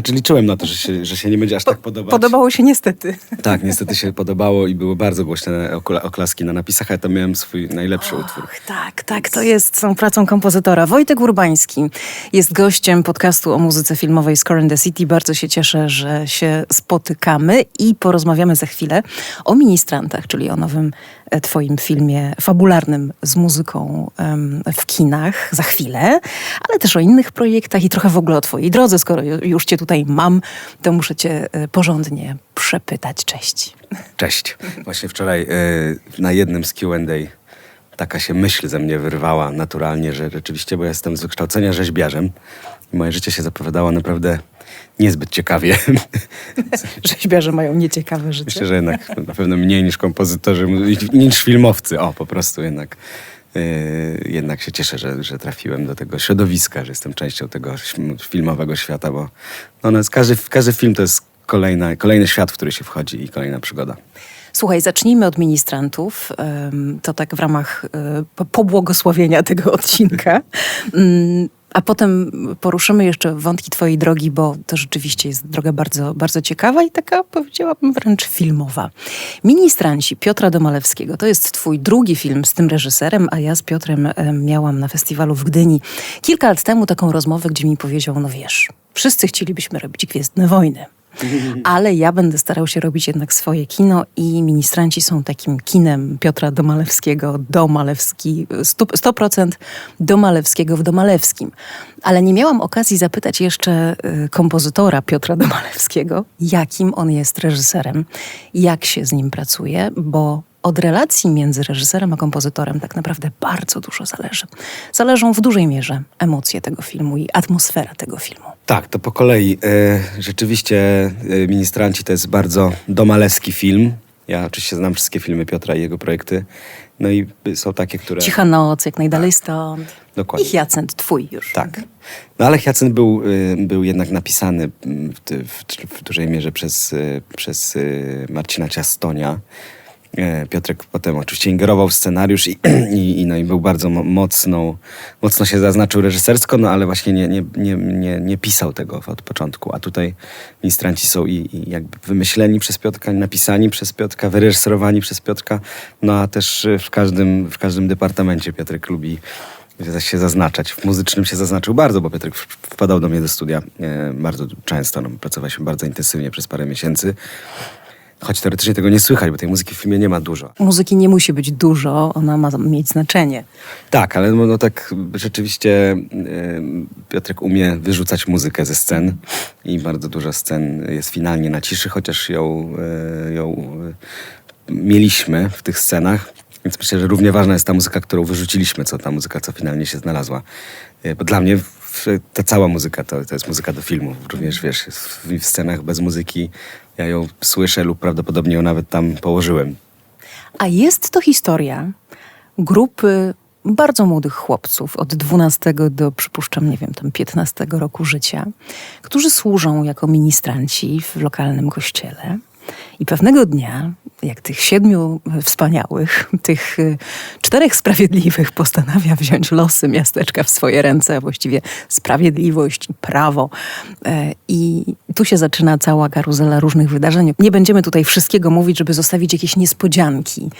Znaczy liczyłem na to, że się, że się nie będzie aż tak podobać. Podobało się niestety. Tak, niestety się podobało i były bardzo głośne okla- oklaski na napisach, ale tam miałem swój najlepszy utwór. Och, tak, tak, to jest tą pracą kompozytora. Wojtek Urbański jest gościem podcastu o muzyce filmowej Score in the City. Bardzo się cieszę, że się spotykamy i porozmawiamy za chwilę o ministrantach, czyli o nowym twoim filmie fabularnym z muzyką w kinach za chwilę, ale też o innych projektach i trochę w ogóle o twojej drodze. Skoro ju- już cię tutaj mam, to muszę cię e, porządnie przepytać. Cześć. Cześć. Właśnie wczoraj e, na jednym z Q&A taka się myśl ze mnie wyrwała naturalnie, że rzeczywiście, bo ja jestem z wykształcenia rzeźbiarzem moje życie się zapowiadało naprawdę niezbyt ciekawie. Rzeźbiarze mają nieciekawe życie. Myślę, że jednak na pewno mniej niż kompozytorzy, niż filmowcy. O, po prostu jednak, e, jednak się cieszę, że, że trafiłem do tego środowiska, że jestem częścią tego filmowego świata, bo no, no, każdy, każdy film to jest kolejna, kolejny świat, w który się wchodzi i kolejna przygoda. Słuchaj, zacznijmy od ministrantów. To tak w ramach po- pobłogosławienia tego odcinka. A potem poruszymy jeszcze wątki twojej drogi, bo to rzeczywiście jest droga bardzo, bardzo ciekawa i taka, powiedziałabym, wręcz filmowa. Ministranci Piotra Domalewskiego. To jest twój drugi film z tym reżyserem, a ja z Piotrem em, miałam na festiwalu w Gdyni kilka lat temu taką rozmowę, gdzie mi powiedział, no wiesz, wszyscy chcielibyśmy robić Gwiezdne Wojny. Ale ja będę starał się robić jednak swoje kino i ministranci są takim kinem Piotra Domalewskiego, Domalewski, stu- 100% Domalewskiego w Domalewskim. Ale nie miałam okazji zapytać jeszcze y, kompozytora Piotra Domalewskiego, jakim on jest reżyserem, jak się z nim pracuje, bo od relacji między reżyserem a kompozytorem tak naprawdę bardzo dużo zależy. Zależą w dużej mierze emocje tego filmu i atmosfera tego filmu. Tak, to po kolei. E, rzeczywiście e, Ministranci to jest bardzo domalewski film. Ja oczywiście znam wszystkie filmy Piotra i jego projekty. No i są takie, które... Cicha noc, jak najdalej stąd. Dokładnie. I Jacent, twój już. Tak. No ale Hyacynt był, y, był jednak napisany w, w, w dużej mierze przez, przez Marcina Ciastonia. E, Piotrek potem oczywiście ingerował w scenariusz i, i, no, i był bardzo mo- mocno, mocno się zaznaczył reżysersko, no ale właśnie nie, nie, nie, nie, nie pisał tego od początku. A tutaj ministranci są i, i jakby wymyśleni przez Piotrka, napisani przez Piotrka, wyreżyserowani przez Piotrka, no a też y, w każdym, w każdym departamencie Piotrek lubi się zaznaczać. W muzycznym się zaznaczył bardzo, bo Piotrek wpadał do mnie do studia e, bardzo często. No, pracowaliśmy bardzo intensywnie przez parę miesięcy. Choć teoretycznie tego nie słychać, bo tej muzyki w filmie nie ma dużo. Muzyki nie musi być dużo, ona ma mieć znaczenie. Tak, ale no, no tak rzeczywiście e, Piotrek umie wyrzucać muzykę ze scen i bardzo dużo scen jest finalnie na ciszy, chociaż ją, e, ją e, mieliśmy w tych scenach. Więc myślę, że równie ważna jest ta muzyka, którą wyrzuciliśmy, co ta muzyka, co finalnie się znalazła. Bo dla mnie ta cała muzyka to, to jest muzyka do filmu. Również wiesz, w, w scenach bez muzyki ja ją słyszę lub prawdopodobnie ją nawet tam położyłem. A jest to historia grupy bardzo młodych chłopców od 12 do, przypuszczam, nie wiem, tam 15 roku życia, którzy służą jako ministranci w lokalnym kościele. I pewnego dnia, jak tych siedmiu wspaniałych, tych y, czterech sprawiedliwych postanawia wziąć losy miasteczka w swoje ręce, a właściwie sprawiedliwość, prawo. E, I tu się zaczyna cała karuzela różnych wydarzeń. Nie będziemy tutaj wszystkiego mówić, żeby zostawić jakieś niespodzianki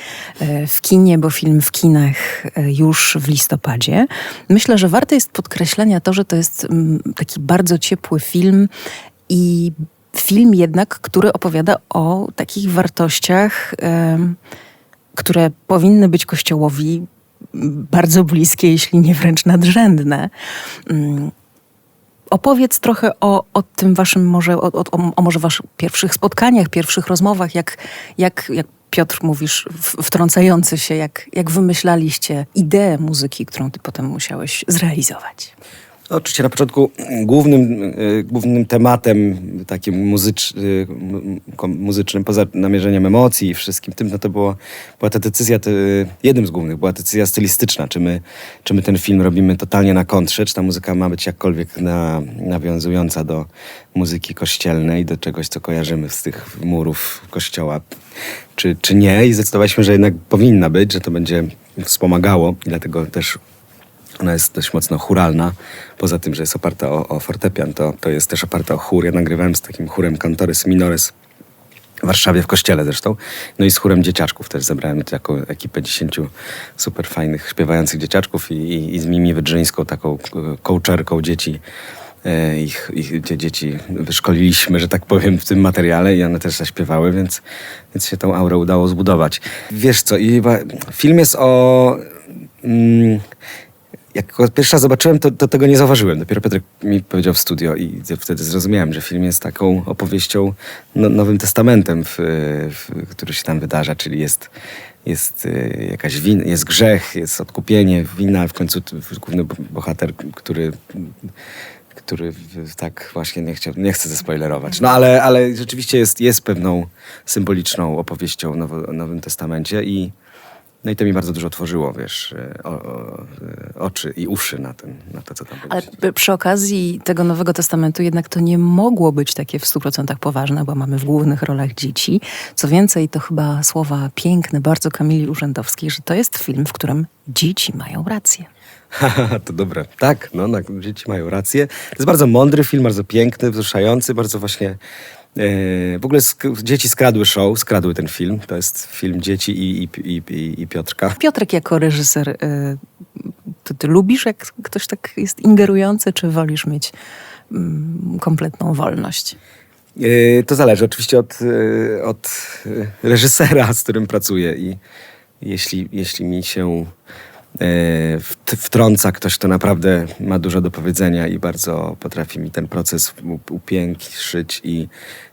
e, w kinie, bo film w kinach e, już w listopadzie. Myślę, że warte jest podkreślenia to, że to jest mm, taki bardzo ciepły film i film jednak, który opowiada o takich wartościach, które powinny być Kościołowi bardzo bliskie, jeśli nie wręcz nadrzędne. Mm, Opowiedz trochę o, o tym waszym może, o, o, o może waszych pierwszych spotkaniach, pierwszych rozmowach, jak, jak, jak Piotr mówisz, wtrącający się, jak, jak wymyślaliście ideę muzyki, którą ty potem musiałeś zrealizować. Oczywiście na początku głównym, y, głównym tematem takim muzycz, kom- muzycznym, poza namierzeniem emocji i wszystkim tym, no to było, była ta decyzja, y, jednym z głównych, była decyzja stylistyczna, czy my, czy my ten film robimy totalnie na kontrze, czy ta muzyka ma być jakkolwiek na, nawiązująca do muzyki kościelnej, do czegoś, co kojarzymy z tych murów kościoła, czy, czy nie. I zdecydowaliśmy, że jednak powinna być, że to będzie wspomagało i dlatego też Ona jest dość mocno churalna. Poza tym, że jest oparta o, o fortepian, to, to jest też oparta o chór. Ja nagrywałem z takim chórem Cantores Minores w Warszawie, w kościele zresztą. No i z chórem dzieciaczków też zebrałem taką ekipę dziesięciu super fajnych, śpiewających dzieciaczków i, i, i z Mimi Wydrzyńską, taką e, kołczerką dzieci. E, Ich, ich dzie- dzieci wyszkoliliśmy, że tak powiem, w tym materiale i one też zaśpiewały, więc, więc się tą aurę udało zbudować. Wiesz co, i film jest o... Mm, jak pierwszy raz zobaczyłem, to, to tego nie zauważyłem. Dopiero Piotrek mi powiedział w studio i wtedy zrozumiałem, że film jest taką opowieścią, no, Nowym Testamentem, w, w, który się tam wydarza, czyli jest, jest y, jakaś wina, jest grzech, jest odkupienie, wina, w końcu główny bo- bohater, który który tak właśnie nie, chciał, nie chcę zespoilerować. No ale, ale rzeczywiście jest, jest pewną symboliczną opowieścią o Nowym Testamencie i no i to mi bardzo dużo otworzyło, wiesz, e, o, o, e, oczy i uszy na, ten, na to, co tam Ale przy okazji tego Nowego Testamentu jednak to nie mogło być takie w 100% poważne, bo mamy w głównych rolach dzieci. Co więcej, to chyba słowa piękne bardzo Kamili Urzędowskiej, że to jest film, w którym dzieci mają rację. To dobre. Tak, no, dzieci mają rację. To jest bardzo mądry film, bardzo piękny, wzruszający, bardzo właśnie... e, w ogóle sk- dzieci skradły show, skradły ten film. To jest film dzieci i, i, i, i, Piotrka. Piotrek jako reżyser, y, to ty lubisz, jak ktoś tak jest ingerujący, czy wolisz mieć mm, kompletną wolność? E, To zależy oczywiście od, od reżysera, z którym pracuję i jeśli, jeśli mi się wt- wtrąca ktoś, kto naprawdę ma dużo do powiedzenia i bardzo potrafi mi ten proces upiększyć i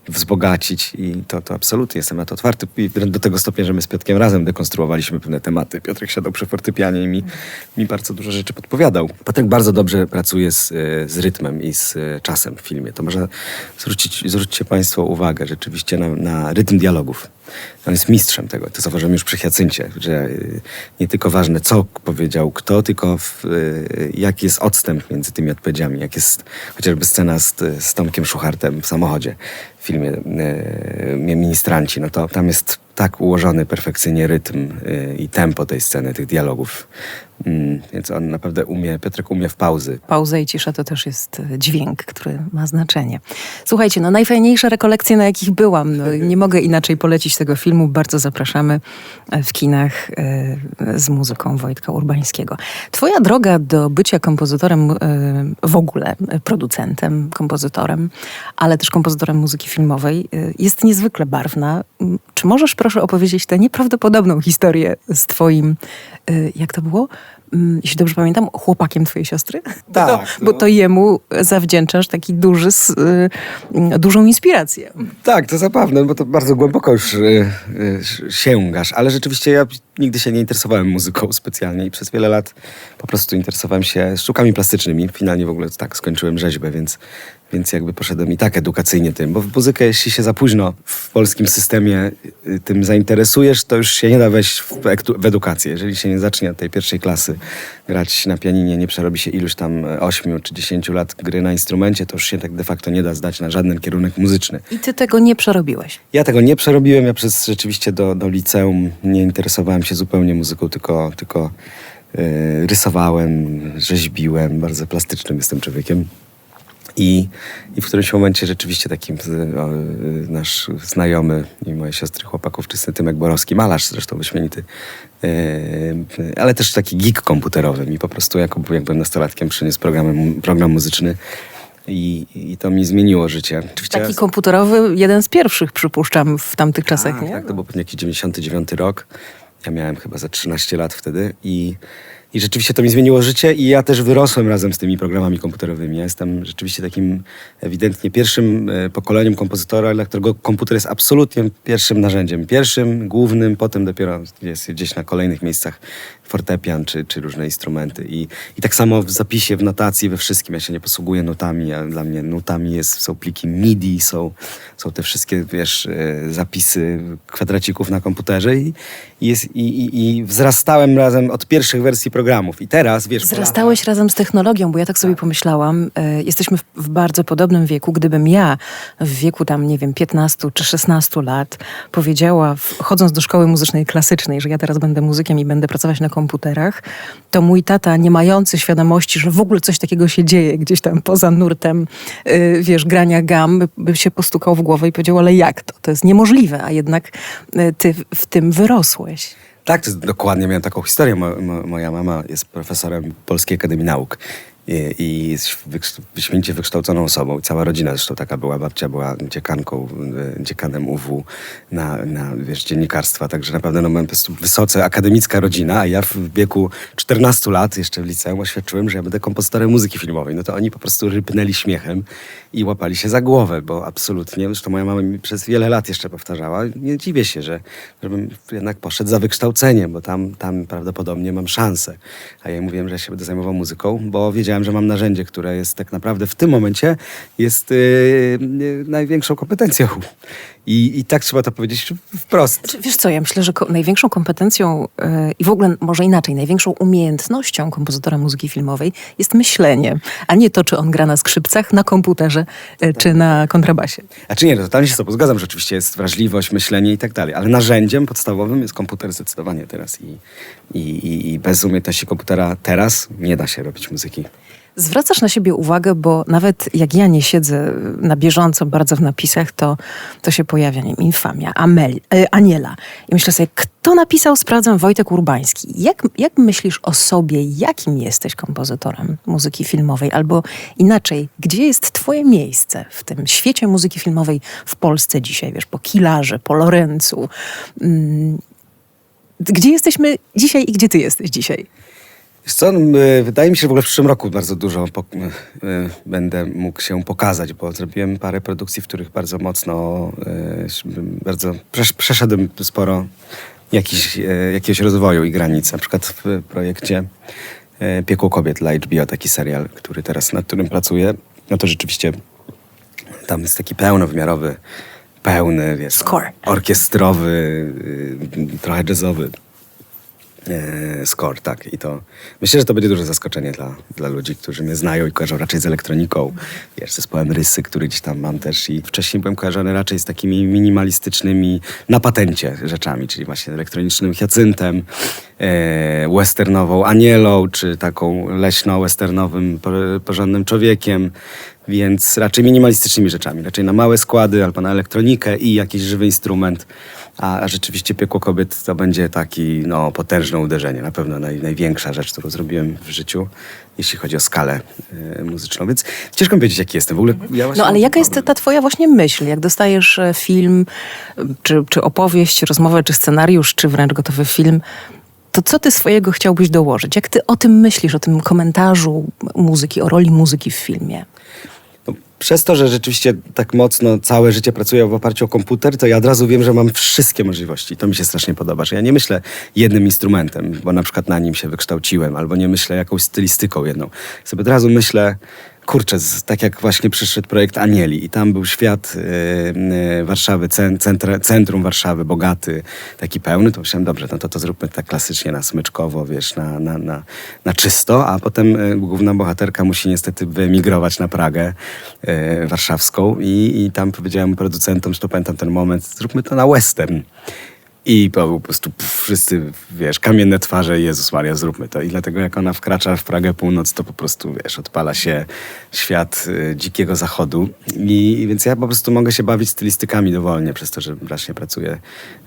wzbogacić i to, to absolutnie jestem na to otwarty i do tego stopnia, że my z Piotkiem razem dekonstruowaliśmy pewne tematy. Piotrek siadał przy fortepianie i mi, mi bardzo dużo rzeczy podpowiadał. Piotrek bardzo dobrze pracuje z, e, z rytmem i z e, czasem w filmie. To można zwrócić, zwróćcie Państwo uwagę rzeczywiście na, na rytm dialogów. On jest mistrzem tego. To zauważyłem już przy Hiacyncie, że y, nie tylko ważne, co powiedział kto, tylko w, jaki jest odstęp między tymi odpowiedziami. Jak jest chociażby scena z, z Tomkiem Szuchartem w samochodzie filmie y, Ministranci. No to tam jest tak ułożony perfekcyjnie rytm y, i tempo tej sceny, tych dialogów. Mm, więc on naprawdę umie, Piotrek umie w pauzy. Pauza i cisza to też jest dźwięk, który ma znaczenie. Słuchajcie, no najfajniejsze rekolekcje, na jakich byłam. No, nie mogę inaczej polecić tego filmu. Bardzo zapraszamy e, w kinach e, z muzyką Wojtka Urbańskiego. Twoja droga do bycia kompozytorem e, w ogóle, producentem, kompozytorem, ale też kompozytorem muzyki filmowej jest niezwykle barwna. Czy możesz proszę opowiedzieć tę nieprawdopodobną historię z twoim, e, jak to było? Mm, Jeśli dobrze pamiętam, chłopakiem twojej siostry? Tak, Bo, no. bo to jemu zawdzięczasz taki duży, y, dużą inspirację. Tak, to zabawne, bo to bardzo głęboko już y, y, sięgasz, ale rzeczywiście ja nigdy się nie interesowałem muzyką specjalnie i przez wiele lat po prostu interesowałem się sztukami plastycznymi. Finalnie w ogóle tak skończyłem rzeźbę, więc, więc jakby poszedłem i tak edukacyjnie tym, bo w muzykę jeśli się za późno w polskim systemie tym zainteresujesz, to już się nie da wejść w edukację. Jeżeli się nie zacznie od tej pierwszej klasy grać na pianinie, nie przerobi się iluś tam e, ośmiu czy dziesięciu lat gry na instrumencie, to już się tak de facto nie da zdać na żaden kierunek muzyczny. I ty tego nie przerobiłeś. Ja tego nie przerobiłem. Ja przez rzeczywiście do, do liceum nie interesowałem się zupełnie muzyką, tylko, tylko e, rysowałem, rzeźbiłem. Bardzo plastycznym jestem człowiekiem. I, I w którymś momencie rzeczywiście e, o, e, nasz znajomy i moje siostry chłopaków, czysty Tymek Borowski, malarz zresztą wyśmienity, e, ale też taki geek komputerowy mi po prostu jako, jak byłem nastolatkiem przyniósł program, program muzyczny i, i to mi zmieniło życie. Oczywiście Taki komputerowy, jeden z pierwszych, przypuszczam, w tamtych czasach, tak, nie? Tak, to był pewnie jakiś 99 rok. Ja miałem chyba za 13 lat wtedy i, i rzeczywiście to mi zmieniło życie i ja też wyrosłem razem z tymi programami komputerowymi. Ja jestem rzeczywiście takim ewidentnie pierwszym e, pokoleniem kompozytora, dla którego komputer jest absolutnie pierwszym narzędziem. Pierwszym, głównym, potem dopiero jest gdzieś na kolejnych miejscach fortepian czy, czy różne instrumenty. I, I tak samo w zapisie, w notacji, we wszystkim. Ja się nie posługuję notami, a dla mnie notami jest, są pliki MIDI, są, są te wszystkie, wiesz, e, zapisy kwadracików na komputerze i, i, jest, i, i, i wzrastałem razem od pierwszych wersji programów. I teraz, wiesz... po Wzrastałeś razem z technologią, bo ja tak sobie pomyślałam, e, jesteśmy w, w bardzo podobnym wieku. Gdybym ja w wieku tam, nie wiem, 15 czy 16 lat powiedziała, w, chodząc do szkoły muzycznej klasycznej, że ja teraz będę muzykiem i będę pracować na komputerach, to mój tata, nie mający świadomości, że w ogóle coś takiego się dzieje gdzieś tam poza nurtem, y, wiesz, grania gam, by- by się postukał w głowę i powiedział, ale jak to? To jest niemożliwe, a jednak y, ty w tym wyrosłeś. Tak, dokładnie miałem taką historię. Mo, mo, moja mama jest profesorem Polskiej Akademii Nauk i, jest wyśmienicie wykształconą osobą. Cała rodzina zresztą taka była. Babcia była dziekanką, e, dziekanem UW na, na wiesz, dziennikarstwa. Także naprawdę no, po prostu wysoce akademicka rodzina, a ja w wieku 14 lat, jeszcze w liceum, oświadczyłem, że ja będę kompozytorem muzyki filmowej. No to oni po prostu rypnęli śmiechem i łapali się za głowę, bo absolutnie, zresztą moja mama mi przez wiele lat jeszcze powtarzała, nie dziwię się, że żebym jednak poszedł za wykształceniem, bo tam, tam prawdopodobnie mam szansę. A ja mówiłem, że się będę zajmował muzyką, bo wiedziałem, że mam narzędzie, które jest tak naprawdę w tym momencie jest yy, największą kompetencją. I, I tak trzeba to powiedzieć wprost. Znaczy, wiesz co, ja myślę, że ko- największą kompetencją yy, i w ogóle może inaczej, największą umiejętnością kompozytora muzyki filmowej jest myślenie, a nie to, czy on gra na skrzypcach, na komputerze yy, czy na kontrabasie. A czy nie, no, totalnie się z tobą zgadzam, że oczywiście jest wrażliwość, myślenie i tak dalej, ale narzędziem podstawowym jest komputer zdecydowanie teraz i, i, i, i bez umiejętności komputera teraz nie da się robić muzyki. Zwracasz na siebie uwagę, bo nawet jak ja nie siedzę na bieżąco bardzo w napisach, to, to się pojawia nie infamia, Amel, e, Aniela. I myślę sobie, kto napisał, sprawdzam, Wojtek Urbański. Jak, jak myślisz o sobie, jakim jesteś kompozytorem muzyki filmowej? Albo inaczej, gdzie jest twoje miejsce w tym świecie muzyki filmowej w Polsce dzisiaj? Wiesz, po Kilarze, po Lorencu. Mm, gdzie jesteśmy dzisiaj i gdzie ty jesteś dzisiaj? Co, no, y, wydaje mi się, że w ogóle w przyszłym roku bardzo dużo y, będę mógł się pokazać, bo zrobiłem parę produkcji, w których bardzo mocno, y, bardzo przesz, przeszedłem sporo jakiś, jakiegoś rozwoju i granic. Na przykład w projekcie Piekło Kobiet dla HBO, taki serial, który teraz, nad którym pracuję, no to rzeczywiście tam jest taki pełnowymiarowy, pełny, wiesz, Score. orkiestrowy, y, trochę jazzowy e, score, tak. I to myślę, że to będzie duże zaskoczenie dla, dla ludzi, którzy mnie znają i kojarzą raczej z elektroniką. Wiesz, zespołem Rysy, który gdzieś tam mam też. I wcześniej byłem kojarzony raczej z takimi minimalistycznymi na patencie rzeczami, czyli właśnie elektronicznym hiacyntem, e, westernową anielą, czy taką leśno-westernowym po, porządnym człowiekiem. Więc raczej minimalistycznymi rzeczami, raczej na małe składy albo na elektronikę i jakiś żywy instrument. A, rzeczywiście Piekło Kobiet to będzie taki no, potężne uderzenie. Na pewno naj, największa rzecz, którą zrobiłem w życiu, jeśli chodzi o skalę e, muzyczną. Więc ciężko mi powiedzieć, jaki jestem. W ogóle ja właśnie No ale jaka jest ta twoja właśnie myśl, jak dostajesz e, film, czy, czy opowieść, rozmowę, czy scenariusz, czy wręcz gotowy film, to co ty swojego chciałbyś dołożyć? Jak ty o tym myślisz, o tym komentarzu muzyki, o roli muzyki w filmie? Przez to, że rzeczywiście tak mocno całe życie pracuję w oparciu o komputer, to ja od razu wiem, że mam wszystkie możliwości. To mi się strasznie podoba, że ja nie myślę jednym instrumentem, bo na przykład na nim się wykształciłem, albo nie myślę jakąś stylistyką jedną. Sobie od razu myślę, kurczę, tak jak właśnie przyszedł projekt Anieli i tam był świat yy, yy, Warszawy, cen, centra, centrum Warszawy, bogaty, taki pełny, to myślałem, dobrze, no to to zróbmy tak klasycznie na smyczkowo, wiesz, na, na, na, na czysto, a potem yy, główna bohaterka musi niestety wyemigrować na Pragę yy, warszawską i, i tam powiedziałem producentom, że to pamiętam ten moment, zróbmy to na western. I był po prostu pff, wszyscy, wiesz, kamienne twarze, Jezus Maria, zróbmy to. I dlatego jak ona wkracza w Pragę Północ, to po prostu, wiesz, odpala się świat y, dzikiego zachodu. I, I więc ja po prostu mogę się bawić stylistykami dowolnie, przez to, że właśnie pracuję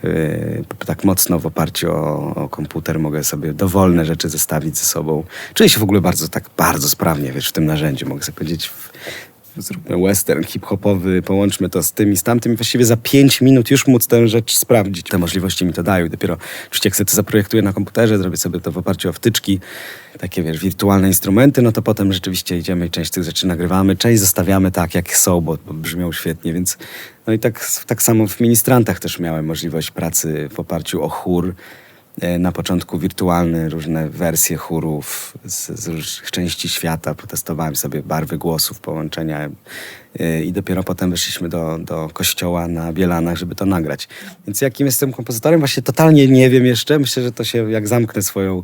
y, tak mocno w oparciu o, o komputer, mogę sobie dowolne rzeczy zestawić ze sobą. Czuję się w ogóle bardzo, tak bardzo sprawnie, wiesz, w tym narzędziu. Mogę sobie powiedzieć... Zróbmy western hip-hopowy, połączmy to z tym i z tamtym i właściwie za pięć minut już móc tę rzecz sprawdzić. Te możliwości mi to dają. I dopiero oczywiście jak sobie to zaprojektuję na komputerze, zrobię sobie to w oparciu o wtyczki, takie wiesz, wirtualne instrumenty, no to potem rzeczywiście idziemy i część tych rzeczy nagrywamy, część zostawiamy tak, jak są, bo, bo brzmią świetnie, więc no i tak, tak samo w ministrantach też miałem możliwość pracy w oparciu o chór, na początku wirtualne różne wersje chórów z, z różnych części świata. Potestowałem sobie barwy głosów, połączenia e, i dopiero potem weszliśmy do, do kościoła na Bielanach, żeby to nagrać. Więc jakim jestem kompozytorem? Właśnie totalnie nie wiem jeszcze. Myślę, że to się, jak zamknę swoją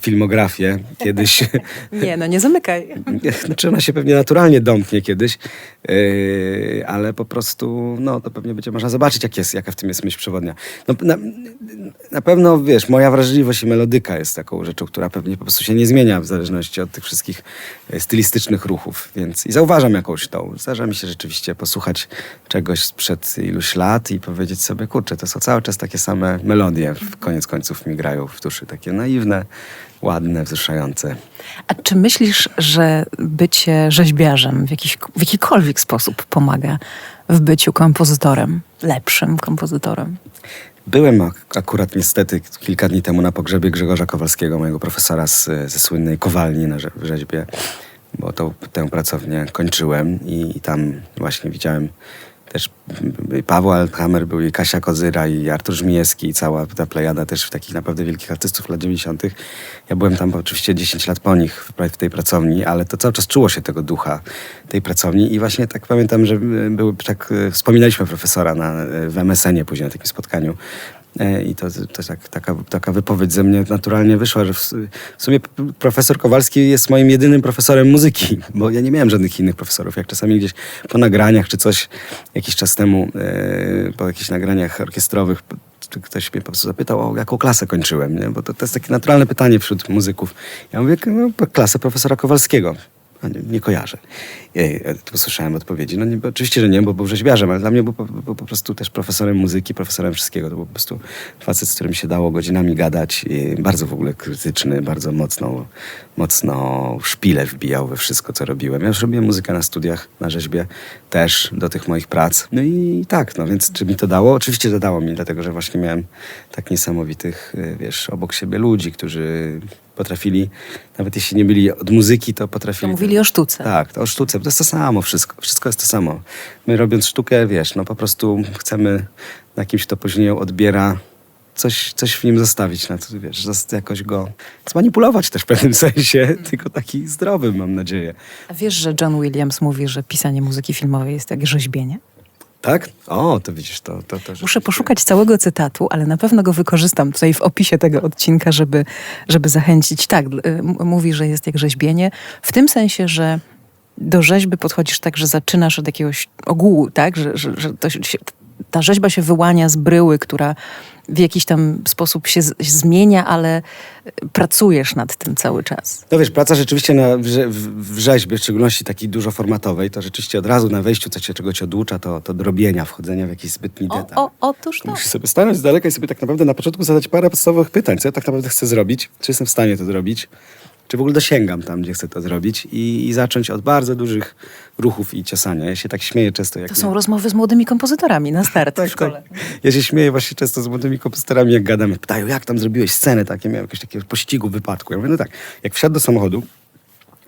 filmografię kiedyś, Nie, no nie zamykaj. znaczy ona się pewnie naturalnie domknie kiedyś, yy, ale po prostu, no to pewnie będzie można zobaczyć, jak jest, jaka w tym jest myśl przewodnia. No, na, na pewno, wiesz, moja wrażliwość i melodyka jest taką rzeczą, która pewnie po prostu się nie zmienia w zależności od tych wszystkich e, stylistycznych ruchów, więc i zauważam jakąś tą. Zdarza mi się rzeczywiście posłuchać czegoś sprzed iluś lat i powiedzieć sobie, kurczę, to są cały czas takie same melodie, w koniec końców mi grają w duszy, takie naiwne, ładne, wzruszające. A czy myślisz, że bycie rzeźbiarzem w, jakiś, w jakikolwiek sposób pomaga w byciu kompozytorem, lepszym kompozytorem? Byłem ak- akurat niestety kilka dni temu na pogrzebie Grzegorza Kowalskiego, mojego profesora z, ze słynnej kowalni na rzeźbie, bo to, tę pracownię kończyłem i, i tam właśnie widziałem też m, Paweł Althammer był i Kasia Kozyra i Artur Żmijewski i cała ta plejada też takich naprawdę wielkich artystów lat 90. Ja byłem tam oczywiście 10 lat po nich w, tej pracowni, ale to cały czas czuło się tego ducha tej pracowni i właśnie tak pamiętam, że y, był, tak, y, wspominaliśmy profesora na, y, w MSN-ie później na takim spotkaniu I to, to tak, taka, taka wypowiedź ze mnie naturalnie wyszła, że w, w sumie profesor Kowalski jest moim jedynym profesorem muzyki, bo ja nie miałem żadnych innych profesorów. Jak czasami gdzieś po nagraniach czy coś jakiś czas temu, e, po jakichś nagraniach orkiestrowych, ktoś mnie po prostu zapytał, o jaką klasę kończyłem, nie? bo to, to jest takie naturalne pytanie wśród muzyków. Ja mówię, no, klasę profesora Kowalskiego. Nie, kojarzę. Tu usłyszałem odpowiedzi. No nie, oczywiście, że nie, bo był rzeźbiarzem, ale dla mnie był po, po prostu też profesorem muzyki, profesorem wszystkiego. To był po prostu facet, z którym się dało godzinami gadać. Bardzo w ogóle krytyczny, bardzo mocno, mocno szpilę wbijał we wszystko, co robiłem. Ja już robiłem muzykę na studiach, na rzeźbie też do tych moich prac. No i tak, no więc czy mi to dało? Oczywiście, że dało mi, dlatego że właśnie miałem tak niesamowitych, y, wiesz, obok siebie ludzi, którzy potrafili, nawet jeśli nie byli od muzyki, to To potrafili... mówili o sztuce. Tak, to o sztuce. To jest to samo wszystko. Wszystko jest to samo. My robiąc sztukę, wiesz, no po prostu chcemy na kimś, kto później ją odbiera, coś, coś w nim zostawić, na to, wiesz, jakoś go zmanipulować też w pewnym sensie, tylko taki zdrowym, mam nadzieję. A wiesz, że John Williams mówi, że pisanie muzyki filmowej jest jak rzeźbienie? Tak? O, to widzisz, to... to, to Muszę poszukać całego cytatu, ale na pewno go wykorzystam tutaj w opisie tego odcinka, żeby, żeby zachęcić. Tak, y, mówi, że jest jak rzeźbienie, w tym sensie, że do rzeźby podchodzisz tak, że zaczynasz od jakiegoś ogółu, tak? Że, że, że to się, ta rzeźba się wyłania z bryły, która w jakiś tam sposób się z, zmienia, ale y, pracujesz nad tym cały czas. No wiesz, praca rzeczywiście na, w, w, rzeźbie, w szczególności takiej dużo formatowej, to rzeczywiście od razu na wejściu, co cię czego cię oducza, to, to drobienia, wchodzenia w jakiś zbytni O, detal. o, otóż to. Musisz sobie stanąć z daleka i sobie tak naprawdę na początku zadać parę podstawowych pytań. Co ja tak naprawdę chcę zrobić? Czy jestem w stanie to zrobić? Czy w ogóle dosięgam tam, gdzie chcę to zrobić? I, i zacząć od bardzo dużych ruchów i ciosania. Ja się tak śmieję często, jak... To są rozmowy z młodymi kompozytorami na start w tak, szkole. tak. Ja się śmieję właśnie często z młodymi kompozytorami, jak gadamy. Pytają, jak tam zrobiłeś scenę takie, miałem jakieś takiego pościgu, wypadku. Ja mówię, no tak, jak wsiadł do samochodu,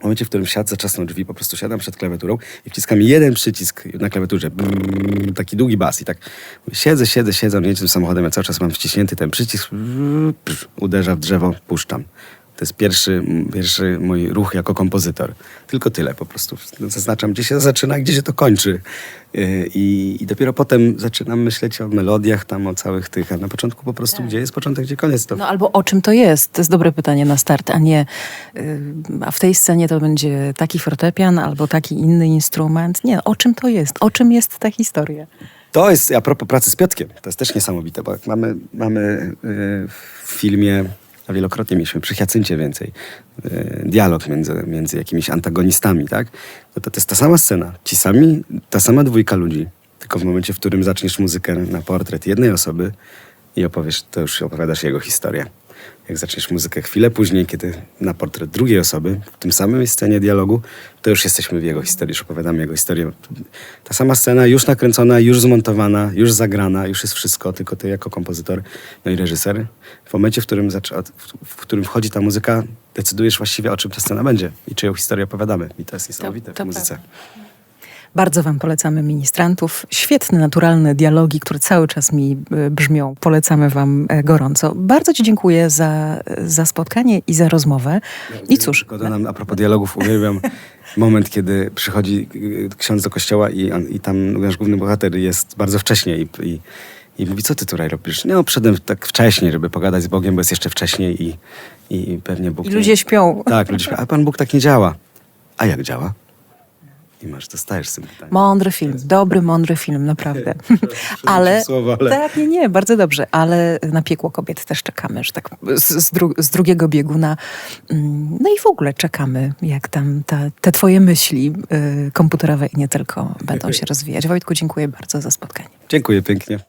w momencie, w którym siadł, zatrzasnął drzwi, po prostu siadam przed klawiaturą i wciskam jeden przycisk na klawiaturze, brrr, taki długi bas i tak siedzę, siedzę, siedzę, on jedzie tym samochodem, ja cały czas mam wciśnięty ten przycisk, brrr, brrr, uderza w drzewo, puszczam. To jest pierwszy, pierwszy mój ruch jako kompozytor. Tylko tyle po prostu. Zaznaczam, gdzie się zaczyna, gdzie się to kończy. Yy, I, I dopiero potem zaczynam myśleć o melodiach, tam o całych tych, a na początku po prostu, gdzie jest początek, gdzie koniec. To No albo o czym to jest? To jest dobre pytanie na start, a nie y, a w tej scenie to będzie taki fortepian albo taki inny instrument. Nie, o czym to jest? O czym jest ta historia? To jest, a propos pracy z Piotkiem, to jest też niesamowite, bo mamy, mamy yy, w filmie, a wielokrotnie mieliśmy przy Hiacyncie więcej, yy, dialog między, między jakimiś antagonistami, tak? No to, to jest ta sama scena, ci sami, ta sama dwójka ludzi, tylko w momencie, w którym zaczniesz muzykę na portret jednej osoby i opowiesz, to już opowiadasz jego historię. Jak zaczniesz muzykę chwilę później, kiedy na portret drugiej osoby, w tym samym scenie dialogu, to już jesteśmy w jego historii, już opowiadamy jego historię. Ta sama scena już nakręcona, już zmontowana, już zagrana, już jest wszystko, tylko ty jako kompozytor, no i reżyser. W momencie, w którym, zaczę- w- którym wchodzi ta muzyka, decydujesz właściwie o czym ta scena będzie i czyją historię opowiadamy. I to jest niesamowite to w muzyce. prawda. Bardzo Wam polecamy ministrantów. Świetne, naturalne dialogi, które cały czas mi y, brzmią. Polecamy Wam e, gorąco. Bardzo Ci dziękuję za, za spotkanie i za rozmowę. I cóż, dodam, a propos dialogów, uwielbiam moment, kiedy przychodzi y, ksiądz do kościoła i, on- i tam nasz główny bohater jest bardzo wcześnie i, i, i mówi, co ty tutaj robisz? No, przyszedłem tak wcześniej, żeby pogadać z Bogiem, bo jest jeszcze wcześniej i, i pewnie Bóg... i nie- ludzie śpią. Tak, ludzie śpią, ale Pan Bóg tak nie działa. A jak działa? I masz, dostajesz z tym pytaniem. Mądry film, dobry, mądry film, naprawdę. ale, słowo, ale- tak, nie, nie, bardzo dobrze, ale na piekło kobiet też czekamy, że tak z, z, dru, z drugiego bieguna. Mm, No i w ogóle czekamy, jak tam ta, te twoje myśli y, komputerowe i nie tylko będą się rozwijać. Wojtku, dziękuję bardzo za spotkanie. Dziękuję pięknie.